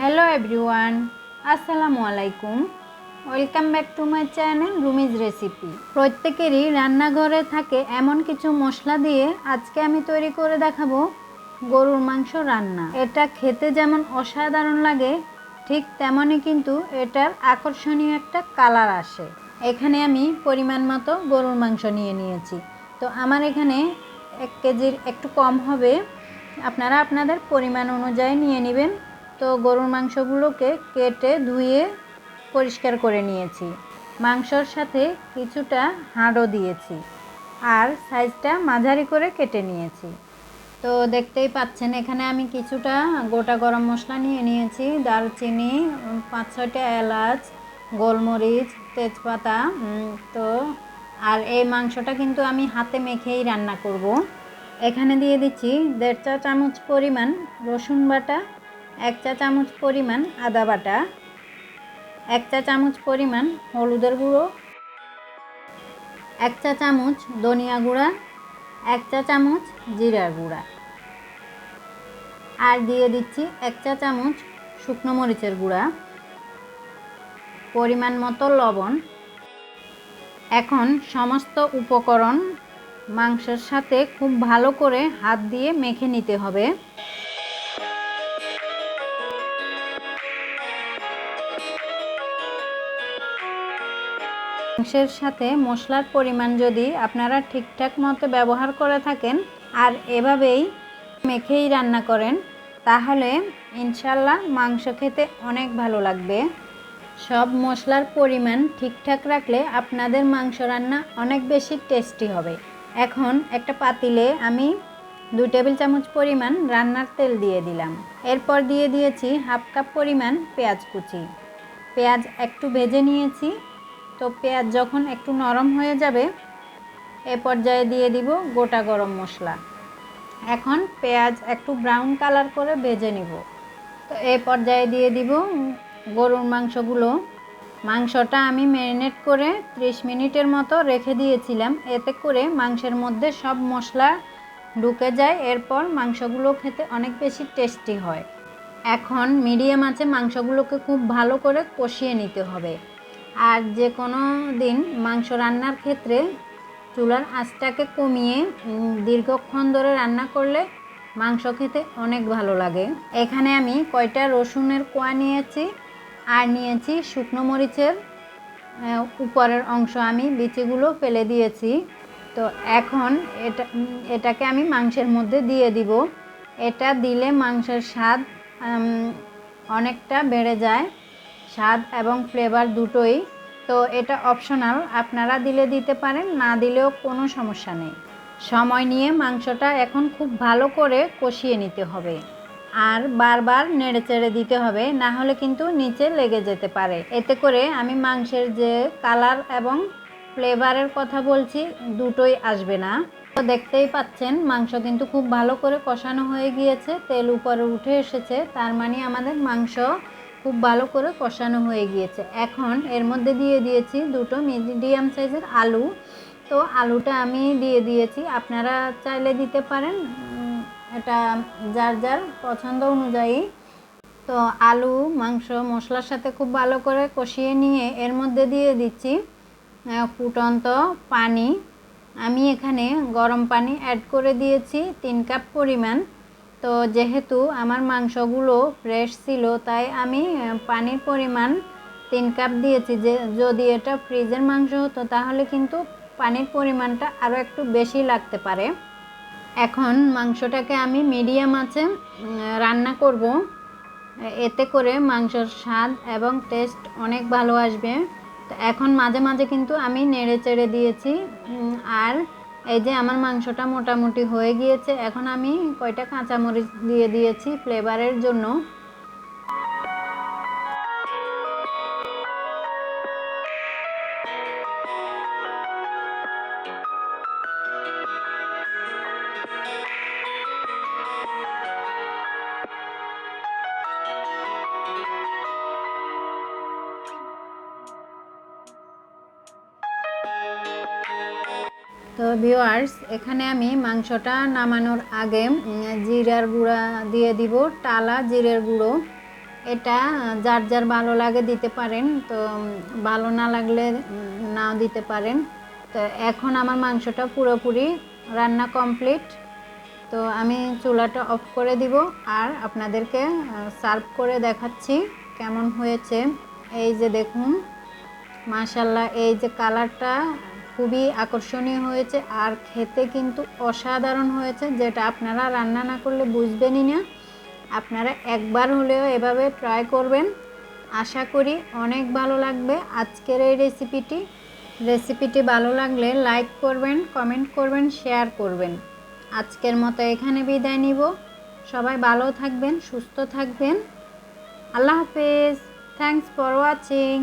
Hello everyone আসসালামু আলাইকুম welcome back to my channel Rumis recipe প্রত্যেকেরই রান্নাঘরে থাকে এমন কিছু মশলা দিয়ে আজকে আমি তৈরি করে দেখাবো গরুর মাংস রান্না। এটা খেতে যেমন অসাধারণ লাগে, ঠিক তেমনই কিন্তু এটার আকর্ষণীয় একটা কালার আসে। এখানে আমি পরিমাণ মতো গরুর মাংস নিয়ে নিয়েছি। তো আমার এখানে এক কেজির একটু কম হবে। আপনারা আপনাদের পরিমাণ অনুযায়ী নিয়ে নেবেন। তো গরুর মাংসগুলোকে কেটে ধুয়ে পরিষ্কার করে নিয়েছি। মাংসর সাথে কিছুটা হাড়ও দিয়েছি আর সাইজটা মাঝারি করে কেটে নিয়েছি। তো দেখতেই পাচ্ছেন, এখানে আমি কিছুটা গোটা গরম মশলা নিয়ে নিয়েছি। দারুচিনি, পাঁচ ছয়টা এলাচ, গোলমরিচ, তেজপাতা তো আর এই মাংসটা কিন্তু আমি হাতে মেখেই রান্না করব। এখানে দিয়ে দিচ্ছি দেড় চা চামচ পরিমাণ রসুন বাটা এক চা চামচ পরিমাণ আদা বাটা, এক চা চামচ পরিমাণ হলুদের গুঁড়ো, এক চা চামচ ধনিয়া গুঁড়া, এক চা চামচ জিরার গুঁড়া। আর দিয়ে দিচ্ছি এক চা চামচ শুকনো মরিচের গুঁড়া। পরিমাণ মতো লবণ। এখন সমস্ত উপকরণ মাংসের সাথে খুব ভালো করে হাত দিয়ে মেখে নিতে হবে। মাংসের সাথে মশলার পরিমাণ যদি আপনারা ঠিকঠাক মতো ব্যবহার করে থাকেন আর এভাবেই মেখেই রান্না করেন, তাহলে ইনশাল্লাহ মাংস খেতে অনেক ভালো লাগবে। সব মশলার পরিমাণ ঠিকঠাক রাখলে আপনাদের মাংস রান্না অনেক বেশি টেস্টি হবে। এখন একটা পাতিলে আমি দুই টেবিল চামচ পরিমাণ রান্নার তেল দিয়ে দিলাম। এরপর দিয়ে দিয়েছি হাফ কাপ পরিমাণ পেঁয়াজ কুচি। পেঁয়াজ একটু ভেজে নিয়েছি। তো পেঁয়াজ যখন একটু নরম হয়ে যাবে, এ পর্যায়ে দিয়ে দিব গোটা গরম মশলা। এখন পেঁয়াজ একটু ব্রাউন কালার করে ভেজে নিব। তো এই পর্যায়ে দিয়ে দিব গরুর মাংসগুলো। মাংসটা আমি ম্যারিনেট করে 30 মিনিটের মতো রেখে দিয়েছিলাম। এতে করে মাংসের মধ্যে সব মশলা ঢুকে যায়। এরপর মাংসগুলো খেতে অনেক বেশি টেস্টি হয়। এখন মিডিয়াম আছে, মাংসগুলোকে খুব ভালো করে কষিয়ে নিতে হবে। আর যে কোনো দিন মাংস রান্নার ক্ষেত্রে চুলার আঁচটাকে কমিয়ে দীর্ঘক্ষণ ধরে রান্না করলে মাংস খেতে অনেক ভালো লাগে। এখানে আমি কয়টা রসুনের কোয়া নিয়েছি আর নিয়েছি শুকনো মরিচের উপরের অংশ। আমি বিচিগুলো ফেলে দিয়েছি। তো এখন এটা, এটাকে আমি মাংসের মধ্যে দিয়ে দিব। এটা দিলে মাংসের স্বাদ অনেকটা বেড়ে যায়। স্বাদ এবং ফ্লেভার দুটোই। তো এটা অপশনাল আপনারা দিলে দিতে পারেন, না দিলেও কোনো সমস্যা নেই। সময় নিয়ে মাংসটা এখন খুব ভালো করে কষিয়ে নিতে হবে। আর বারবার নেড়ে চেড়ে দিতে হবে, না হলে কিন্তু নিচে লেগে যেতে পারে। এতে করে আমি মাংসের যে কালার এবং ফ্লেভারের কথা বলছি, দুটোই আসবে না। তো দেখতেই পাচ্ছেন, মাংস কিন্তু খুব ভালো করে কষানো হয়ে গিয়েছে, তেল উপরে উঠে এসেছে। তার মানে আমাদের মাংস খুব ভালো করে কষানো হয়ে গিয়েছে। এখন এর মধ্যে দিয়ে দিয়েছি দুটো মিডিয়াম সাইজের আলু। তো আলুটা আমি দিয়ে দিয়েছি। আপনারা চাইলে দিতে পারেন। এটা যার যার পছন্দ অনুযায়ী। তো আলু, মাংস, মশলার সাথে খুব ভালো করে কষিয়ে নিয়ে এর মধ্যে দিয়ে দিচ্ছি ফুটন্ত পানি। আমি এখানে গরম পানি অ্যাড করে দিয়েছি, তিন কাপ পরিমাণ। তো যেহেতু আমার মাংসগুলো ফ্রেশ ছিল, তাই আমি পানির পরিমাণ তিন কাপ দিয়েছি। যে, যদি এটা ফ্রিজের মাংস হতো, তাহলে কিন্তু পানির পরিমাণটা আরও একটু বেশি লাগতে পারে। এখন মাংসটাকে আমি মিডিয়াম আছে রান্না করব। এতে করে মাংসর স্বাদ এবং টেস্ট অনেক ভালো আসবে। তো এখন মাঝে মাঝে কিন্তু আমি নেড়ে চেড়ে দিয়েছি আর এই যে আমার মাংসটা মোটামুটি হয়ে গিয়েছে। এখন আমি কয়টা কাঁচামরিচ দিয়ে দিয়েছি ফ্লেভারের জন্য। তো ভিউয়ার্স এখানে আমি মাংসটা নামানোর আগে জিরার গুঁড়া দিয়ে দিব, টালা জিরের গুঁড়ো। এটা যার যার ভালো লাগে দিতে পারেন, তো ভালো না লাগলে নাও দিতে পারেন। তো এখন আমার মাংসটা পুরোপুরি রান্না কমপ্লিট। তো আমি চুলাটা অফ করে দিব, আর আপনাদেরকে সার্ভ করে দেখাচ্ছি কেমন হয়েছে। এই যে দেখুন মাশাল্লাহ এই যে কালারটা খুবই আকর্ষণীয় হয়েছে আর খেতে কিন্তু অসাধারণ হয়েছে, যেটা আপনারা রান্না না করলে বুঝবেনই না। আপনারা একবার হলেও এভাবে ট্রাই করবেন। আশা করি অনেক ভালো লাগবে আজকের এই রেসিপিটি রেসিপিটি ভালো লাগলে লাইক করবেন কমেন্ট করবেন শেয়ার করবেন। আজকের মতো এখানে বিদায় নিব। সবাই ভালো থাকবেন, সুস্থ থাকবেন। আল্লাহ হাফেজ। Thanks for watching